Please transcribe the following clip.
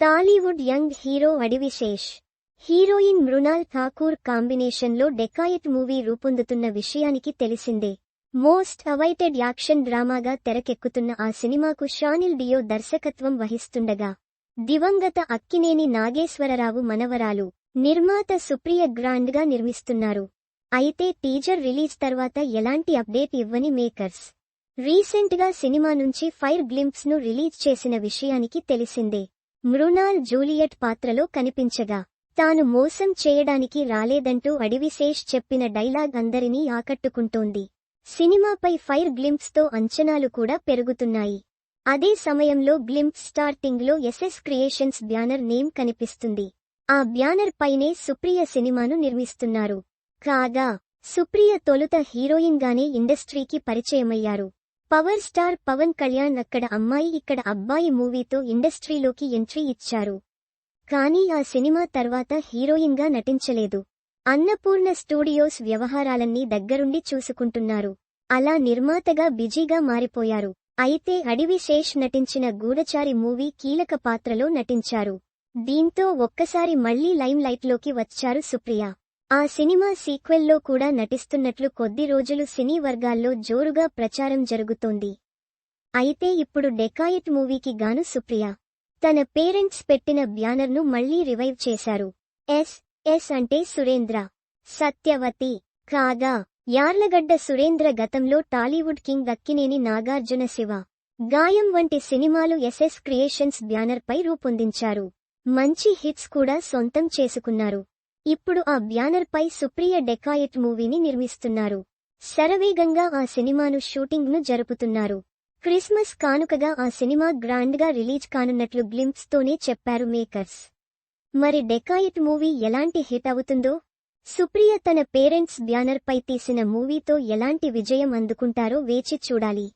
Tollywood young hero Adivi Sesh heroine Mrunal Thakur కాంబినేషన్లో Dacoit movie రూపొందుతున్న విషయానికి తెలిసిందే. మోస్ట్ అవైటెడ్ యాక్షన్ డ్రామాగా తెరకెక్కుతున్న ఆ సినిమాకు షానిల్ డియో దర్శకత్వం వహిస్తుండగా దివంగత అక్కినేని నాగేశ్వరరావు మనవరాలు నిర్మాత సుప్రియ గ్రాండ్గా నిర్మిస్తున్నారు. అయితే టీజర్ రిలీజ్ తర్వాత ఎలాంటి అప్డేట్ ఇవ్వని మేకర్స్. రీసెంట్గా సినిమా నుంచి ఫైర్ గ్లింప్స్ను రిలీజ్ చేసిన విషయానికి తెలిసిందే. మృణాల్ జూలియట్ పాత్రలో కనిపించగా తాను మోసం చేయడానికి రాలేదంటూ అడివిశేష్ చెప్పిన డైలాగ్ అందరినీ ఆకట్టుకుంటోంది. సినిమాపై ఫైర్ గ్లింప్స్తో అంచనాలు కూడా పెరుగుతున్నాయి. అదే సమయంలో గ్లింప్స్ స్టార్టింగ్లో ఎస్ఎస్ క్రియేషన్స్ బ్యానర్ నేమ్ కనిపిస్తుంది. ఆ బ్యానర్ పైనే సుప్రియ సినిమాను నిర్మిస్తున్నారు. కాగా సుప్రియ తొలుత హీరోయిన్ గానే ఇండస్ట్రీకి పరిచయమయ్యారు. పవర్ స్టార్ పవన్ కళ్యాణ్ అక్కడ అమ్మాయి ఇక్కడ అబ్బాయి మూవీతో ఇండస్ట్రీలోకి ఎంట్రీ ఇచ్చారు. కానీ ఆ సినిమా తర్వాత హీరోయిన్గా నటించలేదు. అన్నపూర్ణ స్టూడియోస్ వ్యవహారాలన్నీ దగ్గరుండి చూసుకుంటున్నారు. అలా నిర్మాతగా బిజీగా మారిపోయారు. అయితే అడివిశేష్ నటించిన గూఢచారి మూవీ కీలక పాత్రలో నటించారు. దీంతో ఒక్కసారి మళ్ళీ లైమ్ లైట్లోకి వచ్చారు సుప్రియ. ఆ సినిమా సీక్వెల్లో కూడా నటిస్తున్నట్లు కొద్ది రోజులు సినీ వర్గాల్లో జోరుగా ప్రచారం జరుగుతోంది. అయితే ఇప్పుడు డెకాయత్ మూవీకి గాను సుప్రియ తన పేరెంట్స్ పెట్టిన బ్యానర్ను మళ్ళీ రివైవ్ చేశారు. ఎస్ ఎస్ అంటే సురేంద్ర సత్యవతి కాగా యార్లగడ్డ సురేంద్ర గతంలో టాలీవుడ్ కింగ్ అక్కినేని నాగార్జున శివ గాయం వంటి సినిమాలు ఎస్ఎస్ క్రియేషన్స్ బ్యానర్పై రూపొందించారు. మంచి హిట్స్ కూడా సొంతం చేసుకున్నారు. ఇప్పుడు ఆ బ్యానర్పై సుప్రియ డెకాయట్ మూవీని నిర్మిస్తున్నారు. శరవేగంగా ఆ సినిమాను షూటింగ్ను జరుపుతున్నారు. క్రిస్మస్ కానుకగా ఆ సినిమా గ్రాండ్గా రిలీజ్ కానున్నట్లు గ్లింప్స్తోనే చెప్పారు మేకర్స్. మరి డెకాయిట్ మూవీ ఎలాంటి హిట్ అవుతుందో? సుప్రియ తన పేరెంట్స్ బ్యానర్పై తీసిన మూవీతో ఎలాంటి విజయం అందుకుంటారో వేచి చూడాలి.